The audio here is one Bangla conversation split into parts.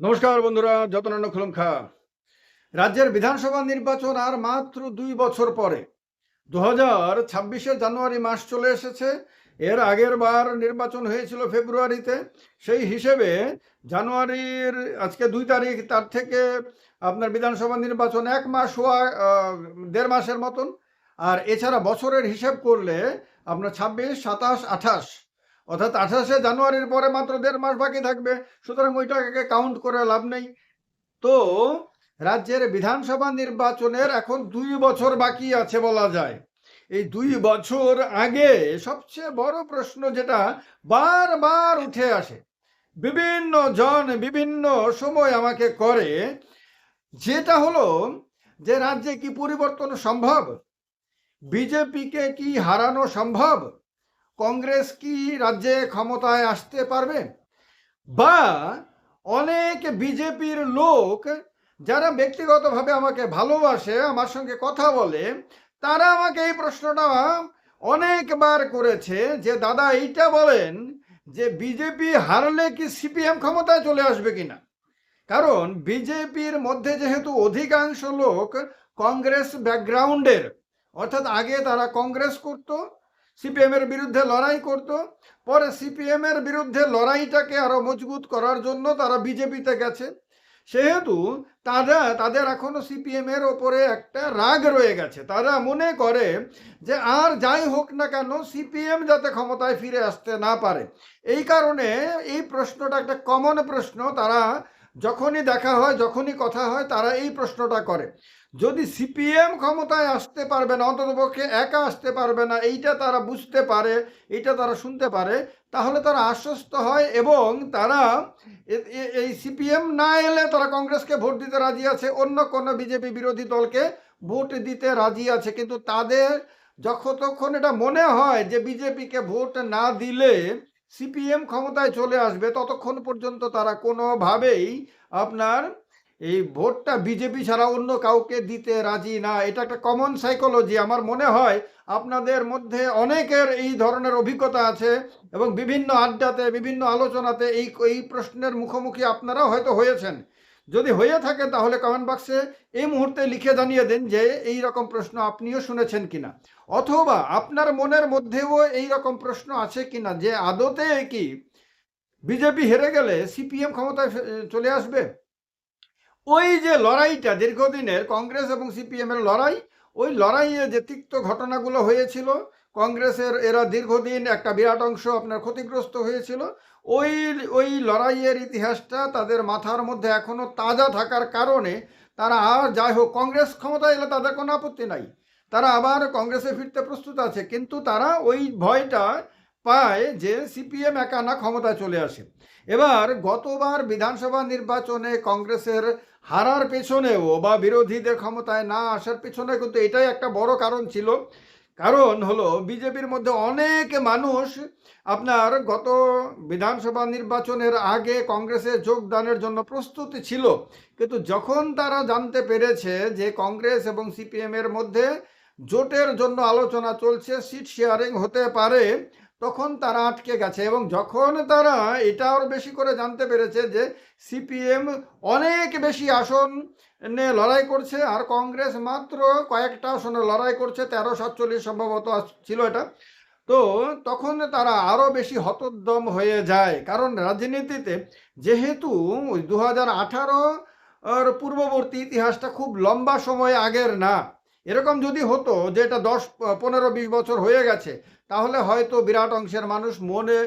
নমস্কার বন্ধুরা, যতনান্য খুলুম খা রাজ্যের বিধানসভা নির্বাচন আর মাত্র দুই বছর পরে। দু হাজার ছাব্বিশে জানুয়ারি মাস চলে এসেছে। এর আগের বার নির্বাচন হয়েছিল ফেব্রুয়ারিতে। সেই হিসেবে জানুয়ারির আজকে দুই তারিখ, তার থেকে আপনার বিধানসভা নির্বাচন এক মাস হওয়া দেড় মাসের মতন। আর এছাড়া বছরের হিসেব করলে আপনার ছাব্বিশ, সাতাশ, আঠাশ অর্থাৎ আঠাশে জানুয়ারির পরে মাত্র দেড় মাস বাকি থাকবে, সুতরাং ওইটাকে কাউন্ট করে লাভ নেই। তো রাজ্যের বিধানসভা নির্বাচনের এখন দুই বছর বাকি আছে বলা যায়। এই দুই বছর আগে সবচেয়ে বড় প্রশ্ন যেটা বারবার উঠে আসে, বিভিন্ন জন বিভিন্ন সময় আমাকে করে, যেটা হলো যে রাজ্যে কি পরিবর্তন সম্ভব? বিজেপিকে কি হারানো সম্ভব? কংগ্রেস কি রাজ্যে ক্ষমতায় আসতে পারবে? বা অনেক বিজেপির লোক যারা ব্যক্তিগতভাবে আমাকে ভালোবাসে, আমার সঙ্গে কথা বলে, তারা আমাকে এই প্রশ্নটা অনেকবার করেছে যে, দাদা, এইটা বলেন যে, বিজেপি হারলে কি সিপিএম ক্ষমতায় চলে আসবে কিনা? কারণ বিজেপির মধ্যে যেহেতু অধিকাংশ লোক কংগ্রেস ব্যাকগ্রাউন্ডের, অর্থাৎ আগে তারা কংগ্রেস করতো সিপিএম এর বিরুদ্ধে লড়াই করত। পরে সিপিএম এর বিরুদ্ধে লড়াইটাকে আরও মজবুত করার জন্য তারা বিজেপিতে গেছে। সেহেতু তারা, তাদের এখনও সিপিএম এর ওপরে একটা রাগ রয়ে গেছে। তারা মনে করে যে আর যাই হোক না কেন সিপিএম যাতে ক্ষমতায় ফিরে আসতে না পারে। এই কারণে এই প্রশ্নটা একটা কমন প্রশ্ন। তারা যখনই দেখা হয়, যখনই কথা হয়, তারা এই প্রশ্নটা করে। যদি সিপিএম ক্ষমতায় আসতে পারবে না, অন্ততপক্ষে একা আসতে পারবে না, এইটা তারা বুঝতে পারে, এইটা তারা শুনতে পারে, তাহলে তারা আশ্বস্ত হয় এবং তারা এই সিপিএম না এলে তারা কংগ্রেসকে ভোট দিতে রাজি আছে, অন্য কোনো বিজেপি বিরোধী দলকে ভোট দিতে রাজি আছে। কিন্তু তাদের যতক্ষণ এটা মনে হয় যে বিজেপিকে ভোট না দিলে সিপিএম ক্ষমতায় চলে আসবে, ততক্ষণ পর্যন্ত তারা কোনোভাবেই আপনার এই ভোটটা বিজেপি ছাড়া অন্য কাউকে দিতে রাজি না। এটা একটা কমন সাইকোলজি আমার মনে হয় আপনাদের মধ্যে অনেকের এই ধরনের অভিজ্ঞতা আছে এবং বিভিন্ন আড্ডাতে, বিভিন্ন আলোচনাতে এই এই প্রশ্নের মুখোমুখি আপনারাও হয়তো হয়েছেন। যদি হয়ে থাকে তাহলে কমেন্ট বক্সে এই মুহূর্তে লিখে জানিয়ে দিন যে এই রকম প্রশ্ন আপনিও শুনেছেন কিনা। অথবা আপনার মনের মধ্যেও এই রকম প্রশ্ন আছে কিনা যে আদতে কি বিজেপি হেরে গেলে সিপিএম ক্ষমতায় চলে আসবে? ওই যে লড়াইটা দীর্ঘদিনের কংগ্রেস এবং সিপিএম এর লড়াই, ওই লড়াইয়ে যে তিক্ত ঘটনাগুলো হয়েছিল, কংগ্রেসের এরা দীর্ঘদিন একটা বিরাট অংশ আপনার ক্ষতিগ্রস্ত হয়েছিল, ওই ওই লড়াইয়ের ইতিহাসটা তাদের মাথার মধ্যে এখনও তাজা থাকার কারণে তারা আর যাই হোক, কংগ্রেস ক্ষমতায় এলে তাদের কোনো আপত্তি নাই। তারা আবার কংগ্রেসে ফিরতে প্রস্তুত আছে, কিন্তু তারা ওই ভয়টা পায় যে সিপিএম একা না ক্ষমতায় চলে আসে। এবার গতবার বিধানসভা নির্বাচনে কংগ্রেসের হারার পেছনেও বা বিরোধীদের ক্ষমতায় না আসার পেছনে কিন্তু এটাই একটা বড় কারণ ছিল। কারণ হলো বিজেপির মধ্যে অনেক মানুষ আপনার গত বিধানসভা নির্বাচনের আগে কংগ্রেসে যোগদানের জন্য প্রস্তুতি ছিল। কিন্তু যখন তারা জানতে পেরেছে যে কংগ্রেস এবং সিপিএমের মধ্যে জোটের জন্য আলোচনা চলছে, সিট শেয়ারিং হতে পারে তখন তারা আটকে গেছে এবং যখন তারা এটা আরও বেশি করে জানতে পেরেছে যে সিপিএম অনেক বেশি আসন নিয়ে লড়াই করছে, আর কংগ্রেস মাত্র কয়েকটা আসনে লড়াই করছে, তেরো সাতচল্লিশ সম্ভবত ছিল এটা। তো তখন তারা আরও বেশি হতোদ্যম হয়ে যায়, কারণ রাজনীতিতে যেহেতু দু হাজার আঠারো পূর্ববর্তী ইতিহাসটা খুব লম্বা সময় আগের না, এরকম যদি হতো যে এটা দশ, পনেরো, বিশ বছর হয়ে গেছে তাহলে হয়তো বিরাট অংশের মানুষ মনে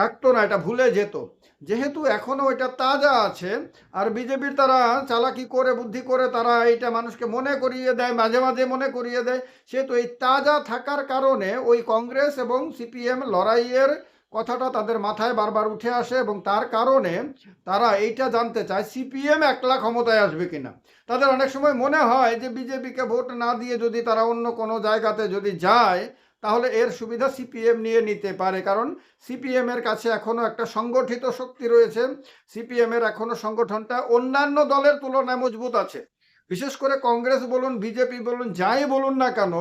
রাখতো না, এটা ভুলে যেত। যেহেতু এখনও এটা তাজা আছে, আর বিজেপির তারা চালাকি করে, বুদ্ধি করে তারা এইটা মানুষকে মনে করিয়ে দেয়, মাঝে মাঝে মনে করিয়ে দেয়, সেহেতু এই তাজা থাকার কারণে ওই কংগ্রেস এবং সিপিএম লড়াইয়ের কথাটা তাদের মাথায় বারবার উঠে আসে এবং তার কারণে তারা এইটা জানতে চায়, সিপিএম একলা ক্ষমতায় আসবে কিনা। তাদের অনেক সময় মনে হয় যে বিজেপিকে ভোট না দিয়ে যদি তারা অন্য কোনো জায়গাতে যদি যায় তাহলে এর সুবিধা সিপিএম নিয়ে নিতে পারে, কারণ সিপিএম এর কাছে এখনও একটা সংগঠিত শক্তি রয়েছে। সিপিএম এর এখনও সংগঠনটা অন্যান্য দলের তুলনায় মজবুত আছে। বিশেষ করে কংগ্রেস বলুন, বিজেপি বলুন, যাই বলুন না কেন,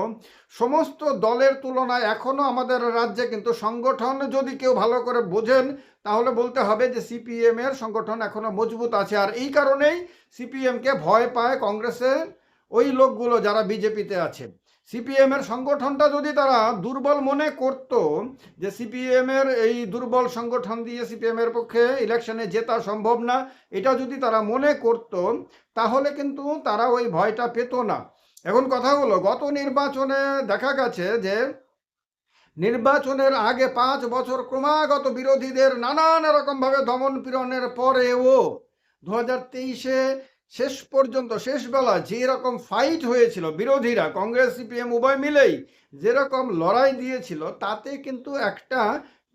সমস্ত দলের তুলনায় এখনও আমাদের রাজ্যে কিন্তু সংগঠন যদি কেউ ভালো করে বোঝেন, তাহলে বলতে হবে যে সিপিএম এর সংগঠন এখনও মজবুত আছে। আর এই কারণেই সিপিএম কে ভয় পায় কংগ্রেসের ওই লোকগুলো যারা বিজেপিতে আছে। সিপিএম এর সংগঠনটা যদি তারা দুর্বল মনে করত যে সিপিএম এর এই দুর্বল সংগঠন দিয়ে সিপিএম এর পক্ষে ইলেকশনে জেতা সম্ভব না, এটা যদি তারা মনে করত, তাহলে কিন্তু তারা ওই ভয়টা পেত না। এখন কথা হলো, গত নির্বাচনে দেখা গেছে যে নির্বাচনের আগে পাঁচ বছর ক্রমাগত বিরোধীদের নানান রকমভাবে দমন পীড়নের পরেও দু হাজার তেইশে শেষ পর্যন্ত, শেষ বেলা যে রকম ফাইট হয়েছিল বিরোধীরা, কংগ্রেস, সিপিএম, উভয় মিলেই যেরকম লড়াই দিয়েছিল, তাতে কিন্তু একটা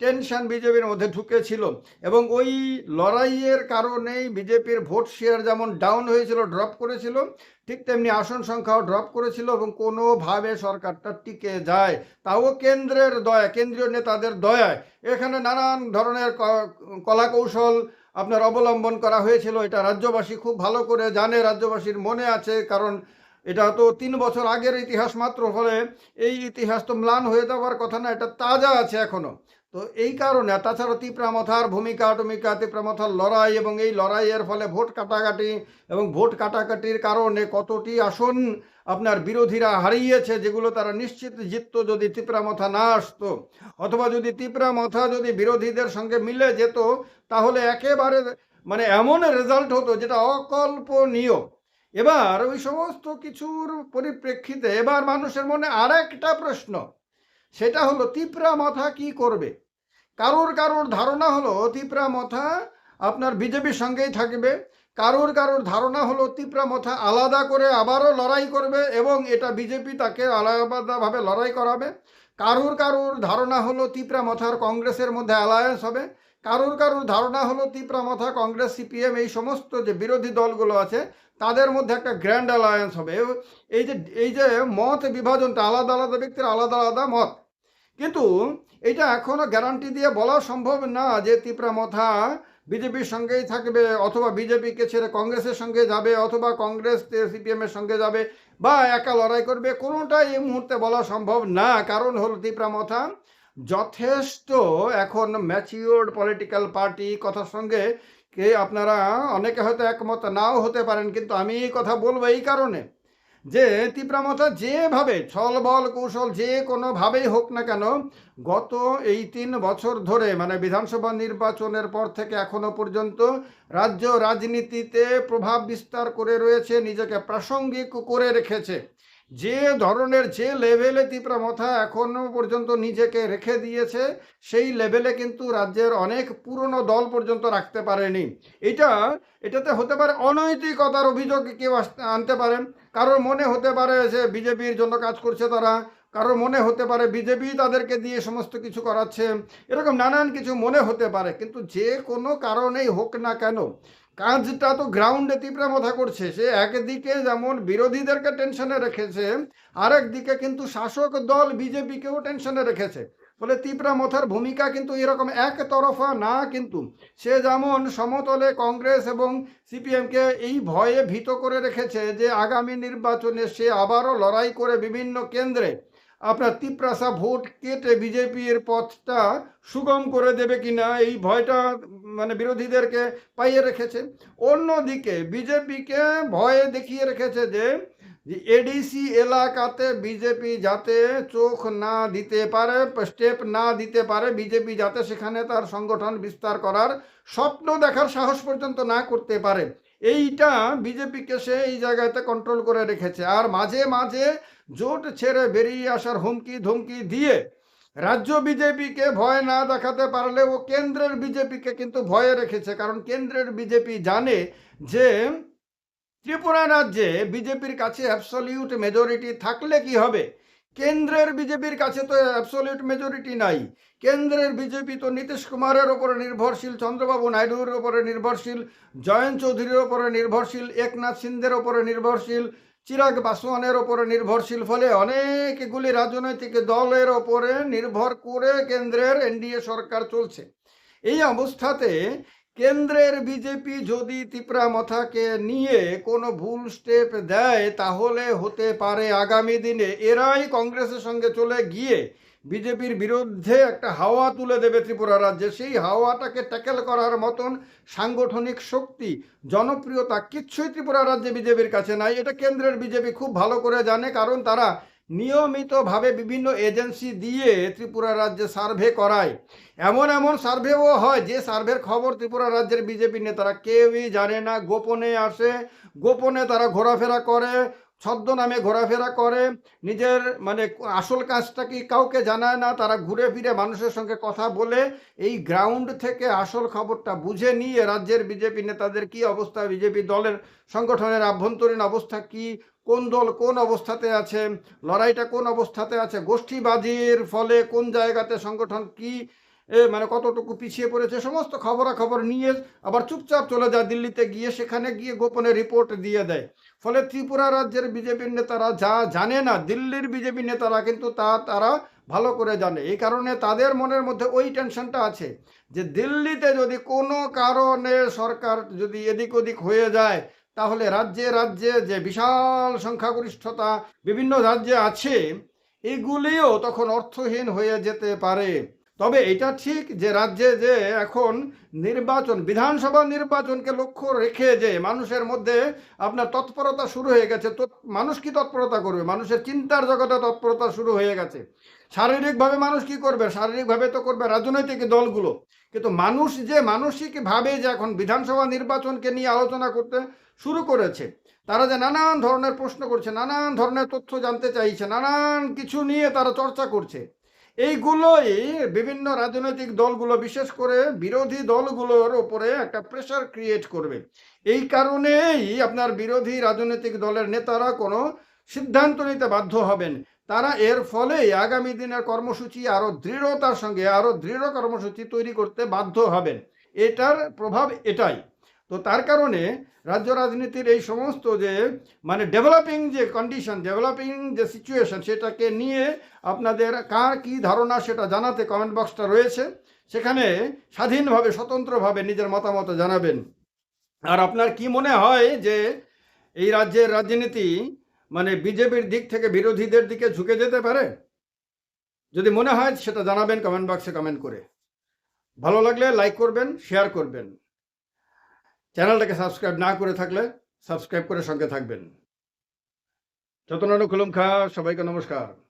টেনশন বিজেপির মধ্যে ঢুকেছিল। এবং ওই লড়াইয়ের কারণেই বিজেপির ভোট শেয়ার যেমন ডাউন হয়েছিল ড্রপ করেছিল, ঠিক তেমনি আসন সংখ্যাও ড্রপ করেছিল এবং কোনোভাবে সরকারটা টিকে যায়। তাও কেন্দ্রের দয়া, কেন্দ্রীয় নেতাদের দয়ায়। এখানে নানান ধরনের কলা কৌশল আপনার অবলম্বন করা হয়েছিল, এটা রাজ্যবাসী খুব ভালো করে জানে, রাজ্যবাসীর মনে আছে, কারণ এটা তো তিন বছর আগের ইতিহাস মাত্র, ফলে এই ইতিহাস তো ম্লান হয়ে যাওয়ার কথা না, এটা তাজা আছে এখনও। তো এই কারণে, তাছাড়া তিপ্রামথার ভূমিকা টমিকা তিপ্রামথার লড়াই এবং এই লড়াইয়ের ফলে ভোট কাটাকাটি এবং ভোট কাটাকাটির কারণে কতটি আসন আপনার বিরোধীরা হারিয়েছে যেগুলো তারা নিশ্চিত জিতত যদি তিপ্রামথা না আসতো? অথবা যদি তিপ্রামথা যদি বিরোধীদের সঙ্গে মিলে যেত, তাহলে একেবারে মানে এমন রেজাল্ট হতো যেটা অকল্পনীয়। এবার ওই সমস্ত কিছুর পরিপ্রেক্ষিতে এবার মানুষের মনে আরেকটা প্রশ্ন। সেটা হলো তিপ্রা মাথা কি করবে? কারোর কারোর ধারণা হলো তিপ্রা মাথা আপনার বিজেপির সঙ্গেই থাকবে। কারোর কারোর ধারণা হলো তিপ্রা মাথা আলাদা করে আবারও লড়াই করবে এবং এটা বিজেপি তাকে আলাদাভাবে লড়াই করাবে। কারোর কারোর ধারণা হলো তিপ্রা মাথার কংগ্রেসের মধ্যে অ্যালায়েন্স হবে। কারোর কারোর ধারণা হলো তিপ্রা মাথা, কংগ্রেস, সিপিএম এই সমস্ত যে বিরোধী দলগুলো আছে, তাদের মধ্যে একটা গ্র্যান্ড অ্যালায়েন্স হবে। এই যে এই যে মত বিভাজনটা, আলাদা আলাদা ব্যক্তির আলাদা আলাদা মত। কিন্তু এটা এখনও গ্যারান্টি দিয়ে বলা সম্ভব না যে তিপ্রামথা বিজেপির সঙ্গেই থাকবে অথবা বিজেপিকে ছেড়ে কংগ্রেসের সঙ্গে যাবে অথবা কংগ্রেস সিপিএমের সঙ্গে যাবে বা একা লড়াই করবে, কোনোটাই এই মুহূর্তে বলা সম্ভব না। কারণ হল তিপ্রামথা যথেষ্ট এখন ম্যাচিওর্ড পলিটিক্যাল পার্টি কথার সঙ্গে কে আপনারা অনেকে হয়তো একমত নাও হতে পারেন, কিন্তু আমি এই কথা বলব এই কারণে। যে তীব্রামতা যেভাবে, ছল বল কৌশল যে কোনোভাবেই হোক না কেন, গত এই তিন বছর ধরে মানে বিধানসভা নির্বাচনের পর থেকে এখনও পর্যন্ত, রাজ্য রাজনীতিতে প্রভাব বিস্তার করে রয়েছে, নিজেকে প্রাসঙ্গিক করে রেখেছে। যে ধরনের যে লেভেলে তীব্রামথা এখনও পর্যন্ত নিজেকে রেখে দিয়েছে, সেই লেভেলে কিন্তু রাজ্যের অনেক পুরনো দল পর্যন্ত রাখতে পারেনি। এটা, এটাতে হতে পারে অনৈতিকতার অভিযোগ কেউ আনতে পারেন। কারোর মনে হতে পারে যে বিজেপির জন্য কাজ করছে তারা, কারোর মনে হতে পারে বিজেপি তাদেরকে দিয়ে সমস্ত কিছু করাচ্ছে, এরকম নানান কিছু মনে হতে পারে, কিন্তু যে কোনো কারণেই হোক না কেন, কাজটা তো গ্রাউন্ডে তীব্র তীব্রামথা করছে, সে একদিকে যেমন বিরোধীদেরকে টেনশনে রেখেছে, আরেকদিকে কিন্তু শাসক দল বিজেপিকেও টেনশনে রেখেছে। ফলে তীব্রামথার ভূমিকা কিন্তু এরকম একতরফা না কিন্তু সে যেমন সমতলে কংগ্রেস এবং সিপিএমকে এই ভয়ে ভীত করে রেখেছে যে আগামী নির্বাচনে সে আবারও লড়াই করে বিভিন্ন কেন্দ্রে আপনার তিপ্রাসা ভোট কেটে বিজেপির পথটা সুগম করে দেবে কিনা এই ভয়টা মানে বিরোধীদেরকে পাইয়ে রেখেছে। অন্যদিকে বিজেপিকে ভয়ে দেখিয়ে রেখেছে যে এডিসি এলাকাতে বিজেপি যাতে চোখ না দিতে পারে, স্টেপ না দিতে পারে বিজেপি যাতে সেখানে তার সংগঠন বিস্তার করার স্বপ্ন দেখার সাহস পর্যন্ত না করতে পারে। এইটা বিজেপিকে সে এই জায়গাতে কন্ট্রোল করে রেখেছে। আর মাঝে মাঝে জোট ছেড়ে বেরিয়ে আসার হুমকি ধুমকি দিয়ে রাজ্য বিজেপিকে ভয় না দেখাতে পারলেও কেন্দ্রের বিজেপিকে কিন্তু ভয়ে রেখেছে। কারণ কেন্দ্রের বিজেপি জানে যে ত্রিপুরা রাজ্যে বিজেপির কাছে অ্যাবসলিউট মেজরিটি থাকলে কি হবে? কেন্দ্রের বিজেপির কাছে তো অ্যাবসলিউট মেজরিটি নাই। কেন্দ্রের বিজেপি তো নীতিশ কুমারের ওপরে নির্ভরশীল, চন্দ্রবাবু নাইডুর ওপরে নির্ভরশীল, জয়ন্ত চৌধুরীর ওপরে নির্ভরশীল, একনাথ সিন্ধের ওপরে নির্ভরশীল, চিরাগ পাসওয়ানের ওপরে নির্ভরশীল, ফলে অনেকগুলি রাজনৈতিক দলের ওপরে নির্ভর করে কেন্দ্রের এনডিএ সরকার চলছে। এই অবস্থাতে কেন্দ্রের বিজেপি যদি ত্রিপুরা মথাকে নিয়ে কোনো ভুল স্টেপ দেয়, তাহলে হতে পারে আগামী দিনে এরাই কংগ্রেসের সঙ্গে চলে গিয়ে বিজেপির বিরুদ্ধে একটা হাওয়া তুলে দেবে ত্রিপুরা রাজ্যে। সেই হাওয়াটাকে ট্যাকেল করার মতন সাংগঠনিক শক্তি, জনপ্রিয়তা কিচ্ছুই ত্রিপুরা রাজ্যে বিজেপির কাছে নাই। এটা কেন্দ্রের বিজেপি খুব ভালো করে জানে, কারণ তারা নিয়মিতভাবে বিভিন্ন এজেন্সি দিয়ে ত্রিপুরা রাজ্যে সার্ভে করায়। এমন এমন সার্ভেও হয়, যে সার্ভের খবর ত্রিপুরা রাজ্যের বিজেপি নেতারা কেউই জানে না, গোপনে আসে। গোপনে তারা ঘোরাফেরা করে, ছদ্মনামে ঘোরাফেরা করে। নিজের মানে আসল কাজটা কি কাউকে জানায় না, তারা ঘুরে ফিরে মানুষের সঙ্গে কথা বলে। এই গ্রাউন্ড থেকে আসল খবরটা বুঝে নিয়ে রাজ্যের বিজেপি নেতাদের কি অবস্থা, বিজেপি দলের সংগঠনের আভ্যন্তরীণ অবস্থা কি কোন দল কোন অবস্থাতে আছে, লড়াইটা কোন অবস্থাতে আছে, গোষ্ঠীবাজির ফলে কোন জায়গাতে সংগঠন কি মানে কতটুকু পিছিয়ে পড়েছে, সমস্ত খবরাখবর নিয়ে আবার চুপচাপ চলে যায় দিল্লিতে গিয়ে, সেখানে গিয়ে গোপনে রিপোর্ট দিয়ে দেয়। ফলে ত্রিপুরা রাজ্যের বিজেপির নেতারা যা জানে না, দিল্লির বিজেপি নেতারা কিন্তু তা তারা ভালো করে জানে। এই কারণে তাদের মনের মধ্যে ওই টেনশনটা আছে যে দিল্লিতে যদি কোনো কারণে সরকার যদি এদিক ওদিক হয়ে যায় তাহলে রাজ্যে রাজ্যে যে বিশাল সংখ্যাগরিষ্ঠতা বিভিন্ন রাজ্যে আছে, এগুলিও তখন অর্থহীন হয়ে যেতে পারে। তবে এটা ঠিক যে রাজ্যে যে এখন নির্বাচন, বিধানসভা নির্বাচনকে লক্ষ্য রেখে যে মানুষের মধ্যে আপনার তৎপরতা শুরু হয়ে গেছে, তো মানুষ কি তৎপরতা করবে? মানুষের চিন্তার জগতে তৎপরতা শুরু হয়ে গেছে। শারীরিকভাবে মানুষ কি করবে? শারীরিকভাবে তো করবে রাজনৈতিক দলগুলো। কিন্তু মানুষ যে মানসিকভাবে যে এখন বিধানসভা নির্বাচনকে নিয়ে আলোচনা করতে শুরু করেছে, তারা যে নানান ধরনের প্রশ্ন করছে, নানান ধরনের তথ্য জানতে চাইছে, নানান কিছু নিয়ে তারা চর্চা করছে। এইগুলোই বিভিন্ন রাজনৈতিক দলগুলো, বিশেষ করে বিরোধী দলগুলোর ওপরে একটা প্রেশার ক্রিয়েট করবে। এই কারণেই আপনার বিরোধী রাজনৈতিক দলের নেতারা কোনো সিদ্ধান্ত নিতে বাধ্য হবেন। তারা এর ফলে আগামী দিনের কর্মসূচি আরও দৃঢ়তার সঙ্গে, আরও দৃঢ় কর্মসূচি তৈরি করতে বাধ্য হবেন। এটার প্রভাব এটাই। তো তার কারণে রাজ্য রাজনীতির এই সমস্ত যে মানে ডেভেলপিং যে কন্ডিশন ডেভেলপিং যে সিচুয়েশন সেটাকে নিয়ে আপনাদের কার কি ধারণা সেটা জানাতে কমেন্ট বক্সটা রয়েছে। সেখানে স্বাধীনভাবে, স্বতন্ত্রভাবে নিজের মতামত জানাবেন। আর আপনার কি মনে হয় যে এই রাজ্যের রাজনীতি মানে বিজেপির দিক থেকে বিরোধীদের দিকে ঝুঁকে যেতে পারে? যদি মনে হয়, সেটা জানাবেন কমেন্ট বক্সে কমেন্ট করে। ভালো লাগলে লাইক করবেন শেয়ার করবেন। চ্যানেলটাকে সাবস্ক্রাইব না করে থাকলে সাবস্ক্রাইব করে সঙ্গে থাকবেন। যতনানু খুলুম খা সবাইকে নমস্কার।